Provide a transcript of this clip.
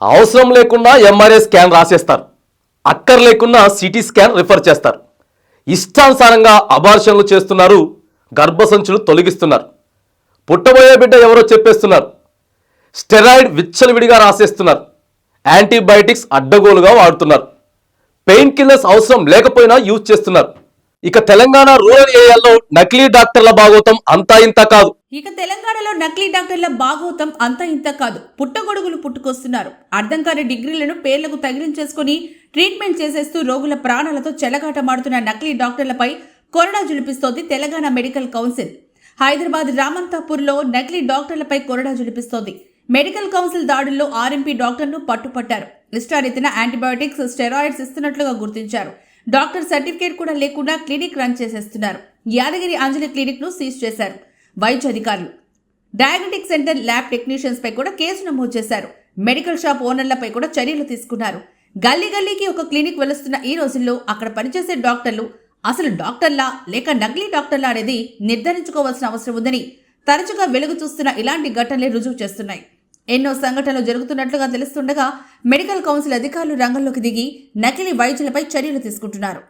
అవసరం లేకుండా MRI scan రాసేస్తారు. అక్కర్ లేకుండా సిటీ స్కాన్ రిఫర్ చేస్తారు. ఇష్టానుసారంగా అబార్షన్లు చేస్తున్నారు. గర్భసంచులు తొలగిస్తున్నారు. పుట్టబోయే బిడ్డ ఎవరో చెప్పేస్తున్నారు. స్టెరాయిడ్ విచ్చలవిడిగా రాసేస్తున్నారు. యాంటీబయాటిక్స్ అడ్డగోలుగా వాడుతున్నారు. పెయిన్ కిల్లర్స్ అవసరం లేకపోయినా యూజ్ చేస్తున్నారు. ఇక తెలంగాణ రూరల్ ఏరియాల్లో నకిలీ డాక్టర్ల భాగోతం అంతా ఇంత కాదు. ఇక తెలంగాణలో నకిలీ డాక్టర్ల బాగోతం అంత ఇంత కాదు. పుట్టగొడుగులు పుట్టుకొస్తున్నారు. అర్థం కాని డిగ్రీలను పేర్లకు తగిలించేసుకుని ట్రీట్మెంట్ చేసేస్తూ రోగుల ప్రాణాలతో చెలగాటమాడుతున్న నకిలీ డాక్టర్లపై కొరడా జులిపిస్తోంది తెలంగాణ మెడికల్ కౌన్సిల్. హైదరాబాద్ రామంతాపూర్లో నకిలీ డాక్టర్లపై కొరడా జులిపిస్తోంది. మెడికల్ కౌన్సిల్ దాడుల్లో ఆర్ఎంపీ డాక్టర్ను పట్టుపట్టారు. ఇష్టారీతిన యాంటీబయాటిక్స్ స్టెరాయిడ్స్ ఇస్తున్నట్లుగా గుర్తించారు. డాక్టర్ సర్టిఫికేట్ కూడా లేకుండా క్లినిక్ రన్ చేసేస్తున్నారు. యాదగిరి అంజలి క్లినిక్ను సీజ్ చేశారు. వైద్య అధికారులు. డయాగ్నటిక్ సెంటర్ ల్యాబ్ టెక్నీషియన్స్పై కూడా కేసు నమోదు చేశారు. మెడికల్ షాప్ ఓనర్లపై కూడా చర్యలు తీసుకున్నారు. గల్లీ గల్లీకి ఒక క్లినిక్ వెలుస్తున్న ఈ రోజుల్లో అక్కడ పనిచేసే డాక్టర్లు అసలు డాక్టర్లా లేక నకిలీ డాక్టర్లా అనేది నిర్ధారించుకోవాల్సిన అవసరం ఉందని తరచుగా వెలుగు చూస్తున్న ఇలాంటి ఘటనలే రుజువు చేస్తున్నాయి. ఎన్నో సంఘటనలు జరుగుతున్నట్లుగా తెలుస్తుండగా మెడికల్ కౌన్సిల్ అధికారులు రంగంలోకి దిగి నకిలీ వైద్యులపై చర్యలు తీసుకుంటున్నారు.